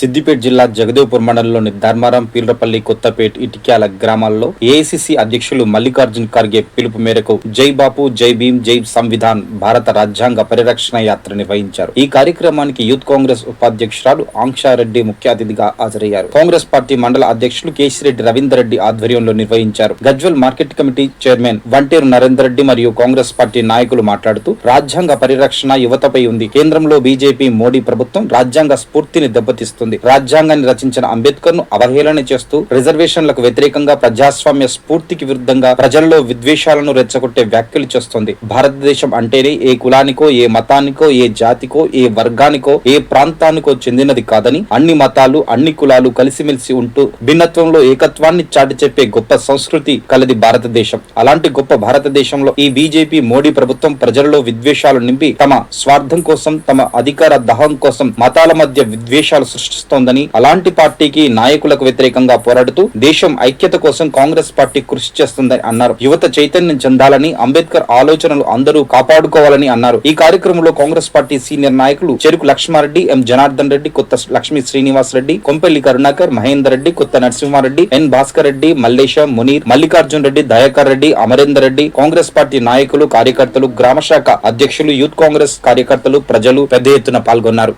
సిద్దిపేట జిల్లా జగదేవ్పూర్ మండలంలోని ధర్మారం పీర్లపల్లి కొత్తపేట్ ఇటిక్యాల గ్రామాల్లో ఏఐసిసి అధ్యక్షులు మల్లికార్జున్ ఖర్గే పిలుపు మేరకు జై బాపు జై భీమ్ జై సంవిధాన్ భారత రాజ్యాంగ పరిరక్షణ యాత్ర నిర్వహించారు. ఈ కార్యక్రమానికి యూత్ కాంగ్రెస్ ఉపాధ్యక్షురాలు ఆంక్షారెడ్డి ముఖ్య అతిథిగా హాజరయ్యారు. కాంగ్రెస్ పార్టీ మండల అధ్యక్షులు కేసిరెడ్డి రవీందర్ రెడ్డి ఆధ్వర్యంలో నిర్వహించారు. Gajwel market committee chairman Vanteru Narender Reddy మరియు కాంగ్రెస్ పార్టీ నాయకులు మాట్లాడుతూ రాజ్యాంగ పరిరక్షణ యువతపై ఉంది. కేంద్రంలో బీజేపీ మోడీ ప్రభుత్వం రాజ్యాంగ స్ఫూర్తిని దెబ్బతీస్తుంది. రాజ్యాంగాన్ని రచించిన అంబేద్కర్ను అవహేళన చేస్తూ రిజర్వేషన్లకు వ్యతిరేకంగా ప్రజాస్వామ్య స్ఫూర్తికి విరుద్ధంగా ప్రజల్లో విద్వేషాలను రెచ్చగొట్టే వ్యాఖ్యలు చేస్తోంది. భారతదేశం అంటేనే ఏ కులానికో ఏ మతానికో ఏ జాతికో ఏ వర్గానికో ఏ ప్రాంతానికో చెందినది కాదని అన్ని మతాలు అన్ని కులాలు కలిసిమెలిసి ఉంటూ భిన్నత్వంలో ఏకత్వాన్ని చాటి చెప్పే గొప్ప సంస్కృతి కలది భారతదేశం. అలాంటి గొప్ప భారతదేశంలో ఈ బీజేపీ మోడీ ప్రభుత్వం ప్రజల్లో విద్వేషాలు నింపి తమ స్వార్థం కోసం తమ అధికార దహం కోసం మతాల మధ్య విద్వేషాలు సృష్టి సృష్టిస్తోందని అలాంటి పార్టీకి నాయకులకు వ్యతిరేకంగా పోరాడుతూ దేశం ఐక్యత కోసం కాంగ్రెస్ పార్టీ కృషి చేస్తుందని అన్నారు. యువత చైతన్యం చెందాలని అంబేద్కర్ ఆలోచనలు అందరూ కాపాడుకోవాలని అన్నారు. ఈ కార్యక్రమంలో కాంగ్రెస్ పార్టీ సీనియర్ నాయకులు చెరుకు లక్ష్మారెడ్డి ఎం జనార్దన్ రెడ్డి కొత్త లక్ష్మీ శ్రీనివాస్ రెడ్డి కొంపెల్లి కరుణాకర్ మహేందర్ రెడ్డి కొత్త నరసింహారెడ్డి ఎన్ భాస్కర్ రెడ్డి మల్లేశం మునీర్ మల్లికార్జున్ రెడ్డి దయాకర్ రెడ్డి అమరేందర్ రెడ్డి కాంగ్రెస్ పార్టీ నాయకులు కార్యకర్తలు గ్రామ శాఖ అధ్యక్షులు యూత్ కాంగ్రెస్ కార్యకర్తలు ప్రజలు పెద్ద ఎత్తున పాల్గొన్నారు.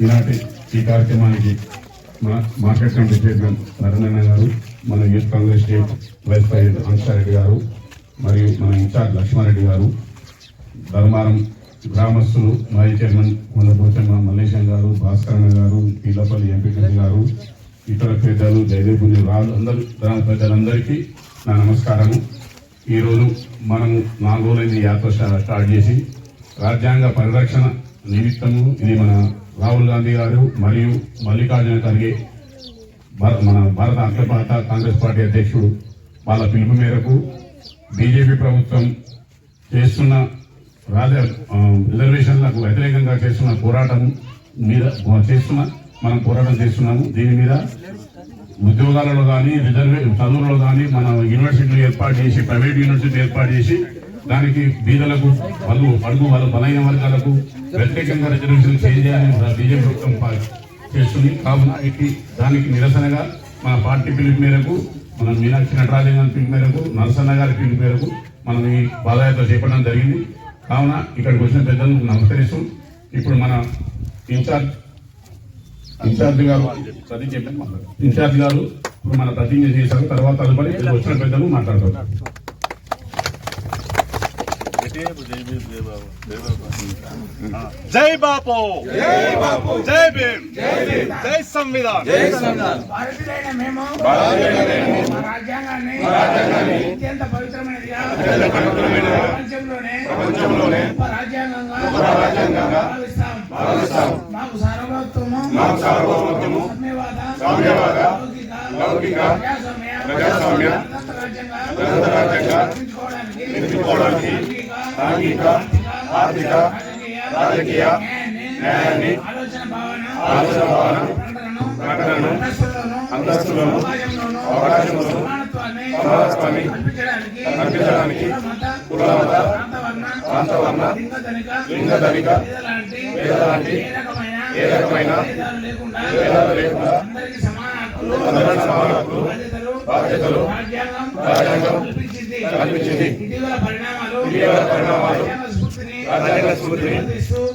ఈనాటి ఈ కార్యక్రమానికి మా మార్కెట్ కమిటీ చైర్మన్ నరేంద్రన్న గారు మన youth Congress state vice president Amshareddy గారు మరియు మన ఇన్ఛార్జ్ లక్ష్మారెడ్డి గారు ధర్మారం గ్రామస్తులు మాజీ చైర్మన్ ముందపోచమ్మ మల్లేశం గారు భాస్కరణ గారు పీలపల్లి ఎంపీటీసీ గారు ఇతర పేదలు జయదేవుని రాళ్ళు అందరూ గ్రామ పెద్దలందరికీ నా నమస్కారము. ఈరోజు మనము నాలుగు రోజులైంది యాత్ర స్టార్ట్ చేసి రాజ్యాంగ పరిరక్షణ నిమిత్తము ఇది మన రాహుల్ గాంధీ గారు మరియు మల్లికార్జున ఖర్గే మన భారత అఖిల భారత కాంగ్రెస్ పార్టీ అధ్యక్షుడు వాళ్ళ పిలుపు మేరకు బీజేపీ ప్రభుత్వం చేస్తున్న రాజ రిజర్వేషన్లకు వ్యతిరేకంగా చేస్తున్న పోరాటం మీద చేస్తున్న మనం పోరాటం చేస్తున్నాము. దీని మీద ఉద్యోగాలలో కానీ రిజర్వే చదువులలో కానీ మన యూనివర్సిటీలు ఏర్పాటు చేసి ప్రైవేట్ యూనివర్సిటీ ఏర్పాటు చేసి దానికి బీదలకు వాళ్ళు పడుగు వాళ్ళ బలైన వర్గాలకు ప్రత్యేకంగా రిజర్వేషన్ చేయాలని బీజేపీ ప్రభుత్వం చేస్తుంది. కావున ఇది దానికి నిరసనగా మన పార్టీ పిలుపు మేరకు మన మీనాక్షి నటరాజన్ గారి పిలుపు మేరకు నరసన్న గారి పిలుపు మేరకు మనం ఈ పాదయాత్ర చేపట్టడం జరిగింది. కావున ఇక్కడికి వచ్చిన పెద్దలకు నమస్కరిస్తూ ఇప్పుడు మన ఇన్ఛార్జ్ ఇన్ఛార్జ్ గారు ప్రతిజ్ఞ చెప్పాను ఇన్ఛార్జ్ గారు ఇప్పుడు మన ప్రతిజ్ఞ చేశారు. తర్వాత తదుపరి వచ్చిన పెద్దలు మాట్లాడతారు. జై బాపు జై బాపు జై భీమ్ జై భీమ్ జై సంవిధాన్ భారతీయులైన మేము మా రాజ్యాంగాన్ని అత్యంత పవిత్రమైనదిగా ప్రపంచంలోనే గొప్ప రాజ్యాంగంగా భావిస్తాం మాకు సార్వభౌమత్వము సామ్యవాద లౌకిక ప్రజాస్వామ్య గణతంత్ర రాజ్యంగా నిర్మించుకోవడానికి సాంఘిక ఆర్థిక రాజకీయ న్యాయాన్ని ఆలోచన భావన ప్రకటనను అంతస్తులను అవకాశములను సమానత్వాన్ని కల్పించడానికి కులమత ప్రాంతవర్ణ లింగ ధనిక పేదలాంటి ఏ రకమైన భేదాలు లేకుండా అందరికీ సమాన హక్కులు బాధ్యతలు రాజ్యాంగం కల్పించింది.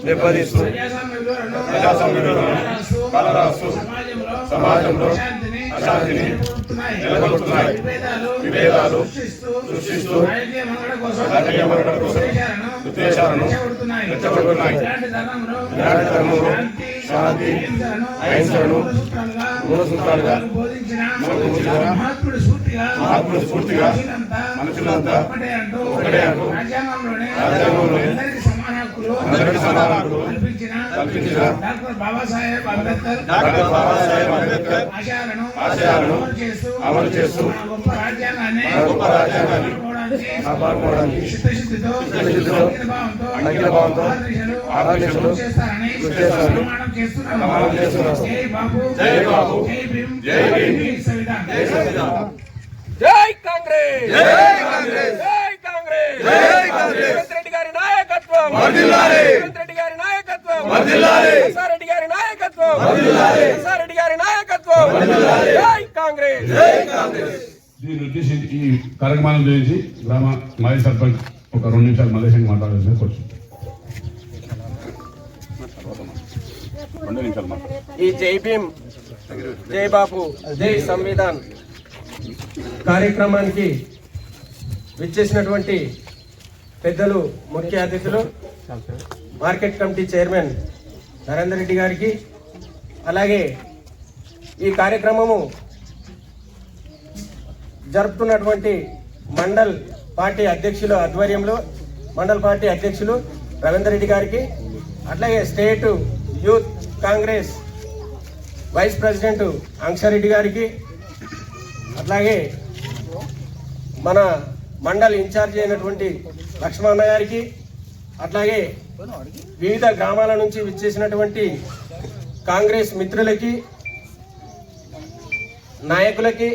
దెబ్బతీస్తూ ప్రజాస్వామ్య విలువలను కలరాస్తూ సమాజంలో అశాంతిని నెలకొల్పుతున్నాయి విభేదాలు సృష్టిస్తూ రాజకీయ మనుగడ కోసం ఉద్దేశాలను రెచ్చగొడుతున్నాయి ఇలాంటి తరుణంలో శాంతి అహింసలను మూల సూత్రాలుగా బోధించిన మహాత్ముడు స్ఫూర్తిగా మనుషులంతా రాజ్యాంగంలోనే అందరికీ సమాన హక్కులు అందరికీ సమాన హక్కులు కల్పించిన డాక్టర్ బాబాసాహెబ్ అంబేద్కర్ డాక్టర్ బాబాసాహెబ్ అంబేద్కర్ ఆశయాలను చేస్తూ అమలు చేస్తూ మన గొప్ప రాజ్యాంగాన్ని గొప్ప రాజ్యాంగాన్ని కాపాడుకోవడానికి చిత్తశుద్ధితో చిత్తశుద్ధితో అంకిత భావంతో ఆదేశాలు చేస్తారని ప్రమాణం చేస్తున్నాం. ప్రమాణం చేస్తున్నాం. జై బాబు. జై బాబు. జై భీమ్. జై భీమ్. జై సంవిధాన్. జై సంవిధాన్. జై కాంగ్రెస్. జై కాంగ్రెస్ జై కాంగ్రెస్ జై కాంగ్రెస్ రేవంత్ రెడ్డి గారి నాయకత్వం. వర్ధిల్లాలి రేవంత్ రెడ్డి గారి నాయకత్వం. నాయకత్వం రెడ్డి గారి నాయకత్వం. రెడ్డి గారి నాయకత్వం. జై కాంగ్రెస్. దీన్ని ఉద్దేశించి ఈ కార్యక్రమాన్ని ఉద్దేశించి గ్రామ మాజీ సర్పంచ్ ఒక రెండు నిమిషాలు మలేషియన్ మాట్లాడాల్సిన కూర్చో రెండు నిమిషాలు మాట్లాడు. ఈ జై భీమ్ జై బాపు జై సంవిధాన్ కార్యక్రమానికి విచ్చేసినటువంటి పెద్దలు ముఖ్య అతిథులు market committee chairman Narender Reddy గారికి అలాగే ఈ కార్యక్రమము జరుపుతున్నటువంటి మండల్ పార్టీ అధ్యక్షుల ఆధ్వర్యంలో మండల్ పార్టీ అధ్యక్షులు రవీందర్ రెడ్డి గారికి అట్లాగే state youth Congress vice president Amshareddy గారికి అట్లాగే మన మండల్ ఇన్ఛార్జ్ అయినటువంటి లక్ష్మణ గారికి అట్లాగే వివిధ గ్రామాల నుంచి విచ్చేసినటువంటి కాంగ్రెస్ మిత్రులకి నాయకులకి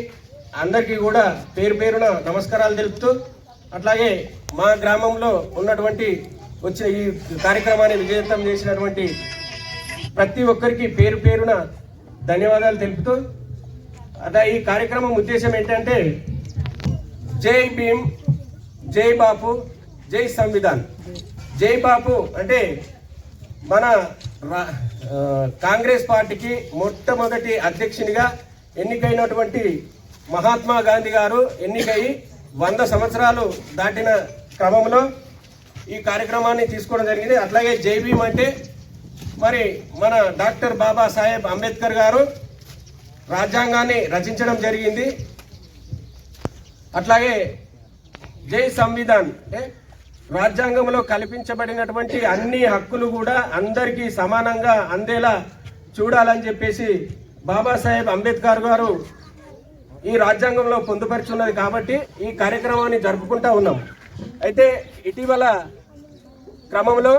అందరికీ కూడా పేరు పేరున నమస్కారాలు తెలుపుతూ అట్లాగే మా గ్రామంలో ఉన్నటువంటి వచ్చిన ఈ కార్యక్రమాన్ని విజయవంతం చేసినటువంటి ప్రతి ఒక్కరికి పేరు పేరున ధన్యవాదాలు తెలుపుతూ అట్లా ఈ కార్యక్రమం ఉద్దేశం ఏంటంటే జై భీమ్ జై బాపు జై సంవిధాన్. జై బాపు అంటే మన రా- కాంగ్రెస్ పార్టీకి మొట్టమొదటి అధ్యక్షునిగా ఎన్నికైనటువంటి మహాత్మా గాంధీ గారు ఎన్నికై వంద సంవత్సరాలు దాటిన క్రమంలో ఈ కార్యక్రమాన్ని తీసుకోవడం జరిగింది. అట్లాగే జై అంటే మరి మన డాక్టర్ బాబాసాహెబ్ అంబేద్కర్ గారు రాజ్యాంగాన్ని రచించడం జరిగింది. అట్లాగే జై సంవిధాన్. అంటే రాజ్యాంగంలో కల్పించబడినటువంటి అన్ని హక్కులు కూడా అందరికీ సమానంగా అందేలా చూడాలని చెప్పేసి బాబాసాహెబ్ అంబేద్కర్ గారు ఈ రాజ్యాంగంలో పొందుపరుచున్నది కాబట్టి ఈ కార్యక్రమాన్ని జరుపుకుంటా ఉన్నాం. అయితే ఇటీవల క్రమంలో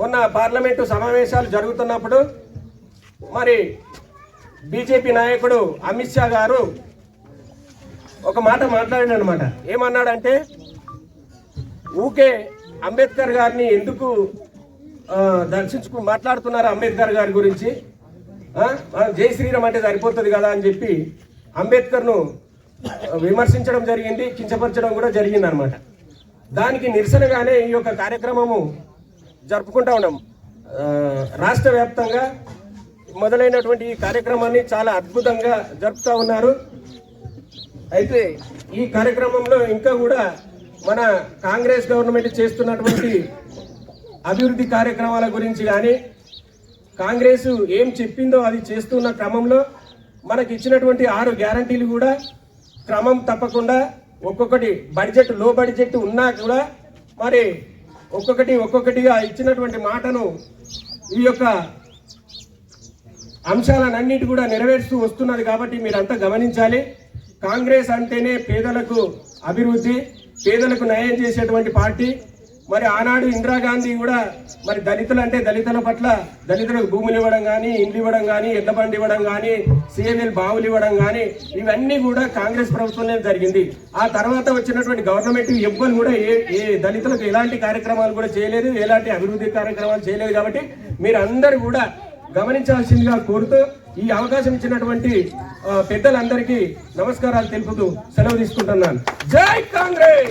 మొన్న పార్లమెంటు సమావేశాలు జరుగుతున్నప్పుడు మరి బీజేపీ నాయకుడు అమిత్ షా గారు ఒక మాట మాట్లాడాను అనమాట ఏమన్నాడంటే ఊకే అంబేద్కర్ గారిని ఎందుకు దర్శించుకు మాట్లాడుతున్నారు అంబేద్కర్ గారి గురించి. జై శ్రీరామ్ అంటే సరిపోతుంది కదా అని చెప్పి అంబేద్కర్ను విమర్శించడం జరిగింది కించపరచడం కూడా జరిగింది అనమాట దానికి నిరసనగానే ఈ యొక్క కార్యక్రమము జరుపుకుంటా ఉన్నాం. రాష్ట్ర వ్యాప్తంగా మొదలైనటువంటి ఈ కార్యక్రమాన్ని చాలా అద్భుతంగా జరుపుతూ ఉన్నారు. అయితే ఈ కార్యక్రమంలో ఇంకా కూడా మన కాంగ్రెస్ గవర్నమెంట్ చేస్తున్నటువంటి అభివృద్ధి కార్యక్రమాల గురించి కానీ కాంగ్రెస్ ఏం చెప్పిందో అది చేస్తున్న క్రమంలో మనకి ఇచ్చినటువంటి ఆరు గ్యారంటీలు కూడా క్రమం తప్పకుండా ఒక్కొక్కటి బడ్జెట్లో బడ్జెట్ ఉన్నా కూడా మరి ఒక్కొక్కటి ఒక్కొక్కటిగా ఇచ్చినటువంటి మాటను ఈ యొక్క అంశాలన్నిటి కూడా నెరవేరుస్తూ వస్తున్నది కాబట్టి మీరంతా గమనించాలి. కాంగ్రెస్ అంటేనే పేదలకు అభివృద్ధి పేదలకు న్యాయం చేసేటువంటి పార్టీ. మరి ఆనాడు ఇందిరాగాంధీ కూడా మరి దళితులు అంటే దళితుల పట్ల దళితులకు భూములు ఇవ్వడం కానీ ఇండ్లు ఇవ్వడం కానీ ఎడ్లబండి ఇవ్వడం కానీ సీఎంఎల్ బావులు ఇవ్వడం కానీ ఇవన్నీ కూడా కాంగ్రెస్ ప్రభుత్వంలో జరిగింది. ఆ తర్వాత వచ్చినటువంటి గవర్నమెంట్ ఎవ్వరు కూడా ఏ ఏ దళితులకు ఎలాంటి కార్యక్రమాలు కూడా చేయలేదు ఎలాంటి అభివృద్ధి కార్యక్రమాలు చేయలేదు కాబట్టి మీరు కూడా గమనించాల్సిందిగా కోరుతూ ఈ అవకాశం ఇచ్చినటువంటి పెద్దలందరికీ నమస్కారాలు తెలుపుతూ సెలవు తీసుకుంటున్నాను. జై కాంగ్రెస్!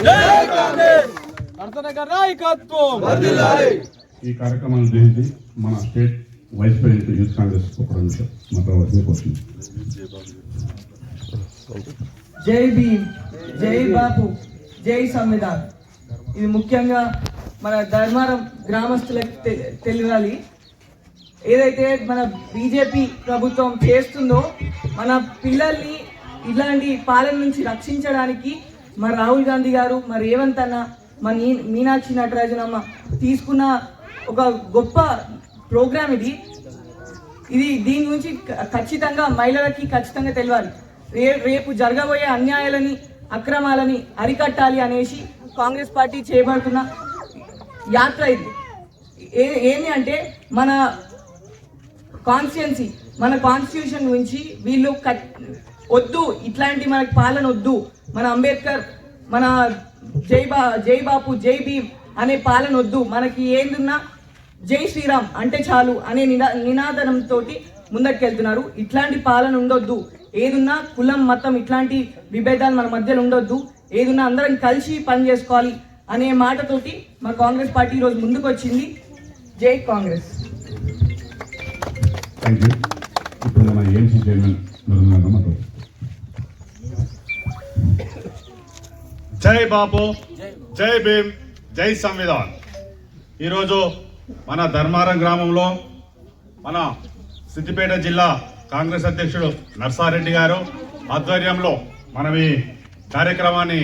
ఈ కార్యక్రమాన్ని ఉద్దేశించి మన state vice president youth Congress జై భీమ్ జై బాపు జై సంవిధాన్. ఇది ముఖ్యంగా మన ధర్మారం గ్రామస్తులకు తెలియాలి. ఏదైతే మన బీజేపీ ప్రభుత్వం చేస్తుందో మన పిల్లల్ని ఇలాంటి పాలన నుంచి రక్షించడానికి మరి రాహుల్ గాంధీ గారు మరి రేవంత్ అన్న మన మీనాక్షి నటరాజన్ అమ్మ తీసుకున్న ఒక గొప్ప ప్రోగ్రామ్ ఇది. ఇది దీని గురించి ఖచ్చితంగా మహిళలకి ఖచ్చితంగా తెలియాలి రే రేపు జరగబోయే అన్యాయాలని అక్రమాలని అరికట్టాలి అనేసి కాంగ్రెస్ పార్టీ చేపడుతున్న యాత్ర ఇది. ఏ ఏంటి అంటే మన కాన్స్టిట్యున్సీ మన కాన్స్టిట్యూషన్ గురించి వీళ్ళు కట్ వద్దు ఇట్లాంటి మనకు పాలన వద్దు. మన అంబేద్కర్ మన జై బా జై బాపు జై భీమ్ అనే పాలన వద్దు. మనకి ఏందున్నా జై శ్రీరామ్ అంటే చాలు అనే నినా నినాదనంతో ముందటికెళ్తున్నారు ఇట్లాంటి పాలన ఉండొద్దు. ఏదున్నా కులం మతం ఇట్లాంటి విభేదాలు మన మధ్యలో ఉండొద్దు. ఏదున్నా అందరం కలిసి పని చేసుకోవాలి అనే మాటతోటి మా కాంగ్రెస్ పార్టీ ఈరోజు ముందుకు వచ్చింది జై కాంగ్రెస్. థ్యాంక్ యూ ఇప్పుడు మన ఏఎంసీ చైర్మన్ నరేంద్ర జై బాపు జై భీమ్ జై సంవిధాన్. ఈరోజు మన ధర్మారం గ్రామంలో మన సిద్దిపేట జిల్లా కాంగ్రెస్ అధ్యక్షుడు నర్సారెడ్డి గారు ఆధ్వర్యంలో మనం ఈ కార్యక్రమాన్ని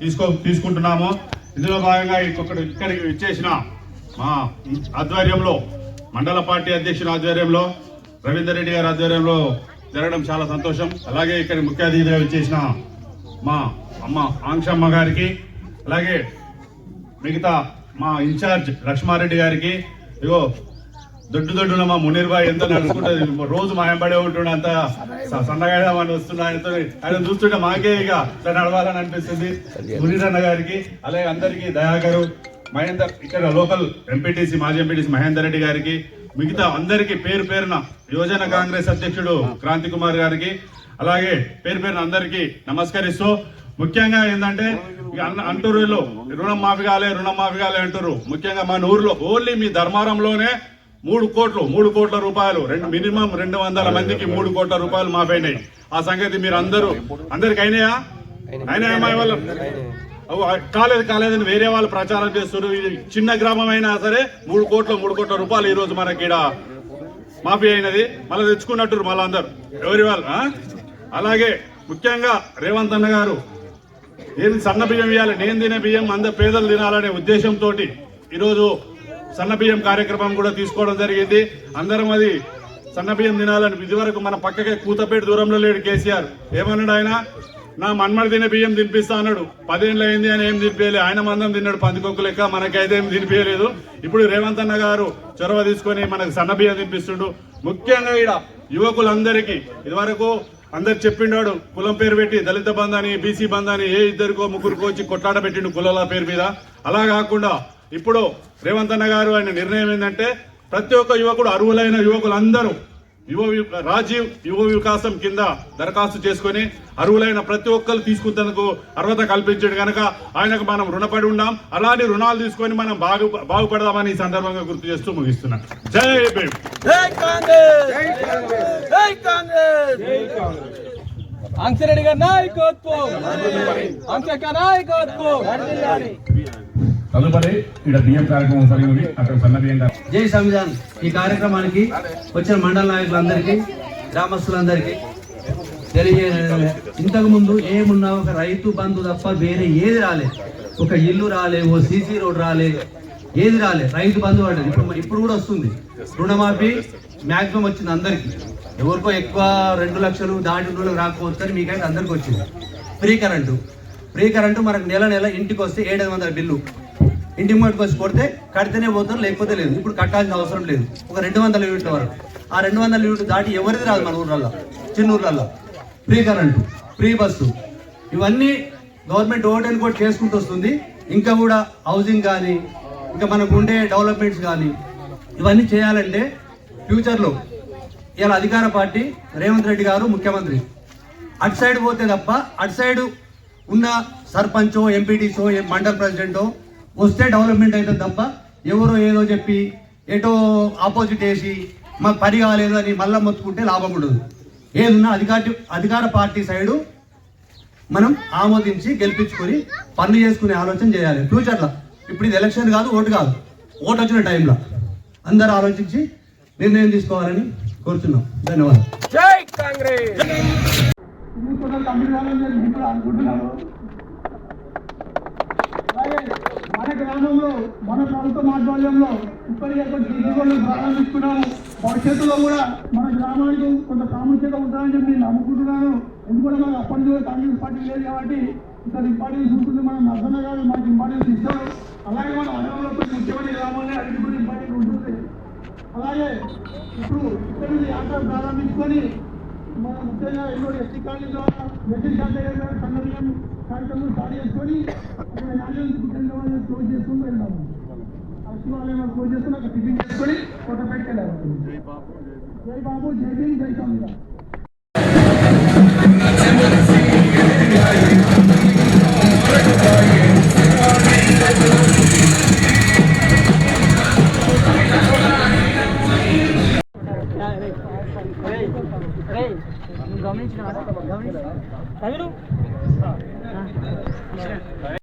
తీసుకో తీసుకుంటున్నాము. ఇందులో భాగంగా ఇక్కడ ఇక్కడికి ఇచ్చేసిన మా ఆధ్వర్యంలో మండల పార్టీ అధ్యక్షుని ఆధ్వర్యంలో రవీందర్ రెడ్డి గారి ఆధ్వర్యంలో జరగడం చాలా సంతోషం. అలాగే ఇక్కడ ముఖ్య అతిథిగా చేసిన మా అమ్మ ఆంక్షమ్మ గారికి అలాగే మిగతా మా ఇన్ఛార్జ్ లక్ష్మారెడ్డి గారికి ఇగో దొడ్డు దొడ్డున మా మునీర్ బాయ్ ఎంతో నడుచుకుంటుంది. రోజు మాయంబడే ఉంటుండే అంత సన్నగా అని వస్తున్నా ఆయనతో. ఆయన చూస్తుంటే మాకే ఇక నడవాలని అనిపిస్తుంది. మునీర్ అన్న గారికి అలాగే అందరికీ దయాకరు మహేందర్ ఇక్కడ local M P T C మాజీ M P T C Mahender Reddy గారికి మిగతా అందరికీ పేరు పేరున యువజన కాంగ్రెస్ అధ్యక్షుడు క్రాంతి కుమార్ గారికి అలాగే పేరు పేరున అందరికీ నమస్కరిస్తూ ముఖ్యంగా ఏంటంటే వీళ్ళు రుణం మాఫీ కాలే రుణం మాఫీ కాలే అంటారు ముఖ్యంగా మన ఊర్లో ఓన్లీ మీ ధర్మారంలోనే మూడు కోట్లు మూడు కోట్ల రూపాయలు రెండు మినిమం రెండు వందల మందికి మూడు కోట్ల రూపాయలు మాఫైనాయి ఆ సంగతి మీరు అందరూ అందరికి అయినాయా? వాళ్ళు అవు, కాలేదు కాలేదని వేరే వాళ్ళు ప్రచారం చేస్తున్నారు. ఇది చిన్న గ్రామం అయినా సరే మూడు కోట్ల మూడు కోట్ల రూపాయలు ఈ రోజు మనకి మాఫీ అయినది. మళ్ళీ తెచ్చుకున్నట్టు మళ్ళీ అందరు. ఎవరి వాళ్ళు అలాగే ముఖ్యంగా రేవంత్ అన్న గారు నేను సన్న బియ్యం ఇవ్వాలి నేను తినే బియ్యం అందరు పేదలు తినాలనే ఉద్దేశంతో ఈరోజు సన్న బియ్యం కార్యక్రమం కూడా తీసుకోవడం జరిగింది. అందరం అది సన్న బియ్యం తినాలని ఇదివరకు మన పక్కకే కూతపేట దూరంలో లేడు కేసీఆర్. ఏమన్నాడు ఆయన? నా మన్మడి తినే బియ్యం తినిపిస్తా అన్నాడు. పదేళ్ళు అయింది అని ఏం తినిపించలే ఆయన మందం తిన్నాడు పందికొక్కు లెక్క. మనకైతే ఏం తినిపించలేదు ఇప్పుడు రేవంత్ అన్న గారు చొరవ తీసుకొని మనకు సన్న బియ్యం తినిపిస్తుండు. ముఖ్యంగా ఈడ యువకులందరికీ ఇదివరకు అందరు చెప్పిండాడు కులం పేరు పెట్టి దళిత బంధాని బీసీ బంధాని ఏ ఇద్దరికో ముగ్గురికో వచ్చి కొట్లాట పెట్టిండు కులాల పేరు మీద. అలా కాకుండా ఇప్పుడు రేవంత్ అన్న గారు ఆయన నిర్ణయం ఏంటంటే ప్రతి ఒక్క యువకుడు అర్హులైన యువకులందరూ యువ వి- రాజీవ్ యువ వికాసం కింద దరఖాస్తు చేసుకొని అర్హులైన ప్రతి ఒక్కరు తీసుకుంటందుకు అర్హత కల్పించాడు కనుక ఆయనకు మనం రుణపడి ఉన్నాం అలాంటి రుణాలు తీసుకొని మనం బాగు బాగుపడదామని ఈ సందర్భంగా గుర్తు చేస్తూ ముగిస్తున్నాం. జై భీమ్. అంకిరెడ్డి గారి నాయకత్వం! అంశక నాయకత్వం! తదుపరి ఇక్కడ బియ్యం కార్యక్రమం జరిగింది. అక్కడ సన్న బియ్యం జై సంవిధాన్. ఈ కార్యక్రమానికి వచ్చిన మండల నాయకులందరికీ గ్రామస్తులందరికీ తెలియజేయ ఇంతకు ముందు ఏమున్నా ఒక రైతు బంధు తప్ప వేరే ఏది రాలే. ఒక ఇల్లు రాలే ఓ సీసీ రోడ్ రాలే ఏది రాలే. రైతు బంధు అంటే ఇప్పుడు ఇప్పుడు కూడా వస్తుంది. రుణమాఫీ మ్యాక్సిమం వచ్చింది అందరికీ. ఎవరికో ఎక్కువ రెండు లక్షలు దాటి రాకపోవచ్చు అని మీకైతే అందరికి వచ్చింది. Free current. ఫ్రీ కరెంటు మనకు నెల నెల ఇంటికి వస్తే ఏడు వందల బిల్లు. ఇంటి ముందుకు వచ్చి కొడితే కడితేనే పోతారు లేకపోతే లేదు. ఇప్పుడు కట్టాల్సిన అవసరం లేదు. ఒక రెండు వందల యూనిట్ల వరకు. ఆ రెండు వందల యూనిట్ దాటి ఎవరిది రాదు మన ఊర్లలో చిన్న ఊర్లలో ఫ్రీ కరెంటు ఫ్రీ బస్సు. ఇవన్నీ గవర్నమెంట్ ఓటెన్ కూడా చేసుకుంటూ వస్తుంది. ఇంకా కూడా హౌసింగ్ కానీ ఇంకా మనకు ఉండే డెవలప్మెంట్స్ కానీ ఇవన్నీ చేయాలంటే ఫ్యూచర్లో ఇవాళ అధికార పార్టీ రేవంత్ రెడ్డి గారు ముఖ్యమంత్రి. అటు సైడ్ పోతే తప్ప అటు సైడ్ ఉన్న సర్పంచో ఎంపీటీసో మండల్ ప్రెసిడెంటో వస్తే డెవలప్మెంట్ అవుతుంది తప్ప ఎవరో ఏదో చెప్పి ఎటో ఆపోజిట్ వేసి మాకు పని కాలేదు అని మళ్ళా మొత్తుకుంటే లాభం ఉండదు. ఏదున్నా అధికార అధికార పార్టీ సైడు మనం ఆమోదించి గెలిపించుకొని పనులు చేసుకునే ఆలోచన చేయాలి. ఫ్యూచర్లో ఇప్పుడు ఇది ఎలక్షన్ కాదు ఓటు కాదు. ఓటు వచ్చిన టైంలో అందరూ ఆలోచించి నిర్ణయం తీసుకోవాలని కోరుతున్నాం. ధన్యవాదాలు. జై కాంగ్రెస్! మన గ్రామంలో మన ప్రభుత్వం ఆధ్వర్యంలో ఇప్పటికే కొంత దిగుబడులు ప్రారంభిస్తున్నాము భవిష్యత్తులో కూడా మన గ్రామానికి కొంత ప్రాముఖ్యత ఉంటుందని చెప్పి నేను నమ్ముకుంటున్నాను. ఎందుకంటే మనకు అప్పటి నుంచి కాంగ్రెస్ పార్టీ లేదు కాబట్టి ఇక్కడ ఇంపార్టెన్స్ ఉంటుంది మనం నర్సన్న గారు మనకి ఇంపార్టెన్స్ ఇస్తాడు అలాగే మన వనంలో కొన్ని ముఖ్యమైన గ్రామాలే అది కూడా ఇంపార్టెంట్ ఉంటుంది. అలాగే ఇప్పుడు ఇక్కడ నుంచి యాత్ర ప్రారంభించుకొని మన ముఖ్యంగా ఎన్నో ఎస్టీ కాలనీ ద్వారా మెడికల్ శాఖ దగ్గర కార్యక్రమం స్టార్ట్ చేసుకొని అక్కడ నాణ్యం క్లోజ్ చేసుకుంటూ వెళ్దాము శివాలయంలో పూజ చేసుకుని ఒక టిఫిన్ చేసుకొని ఫోటో పెట్టుకెళ్ళారు జై బాబు జై భీమ్ జై సంవిధాన్ గమనించిన 啊，没事。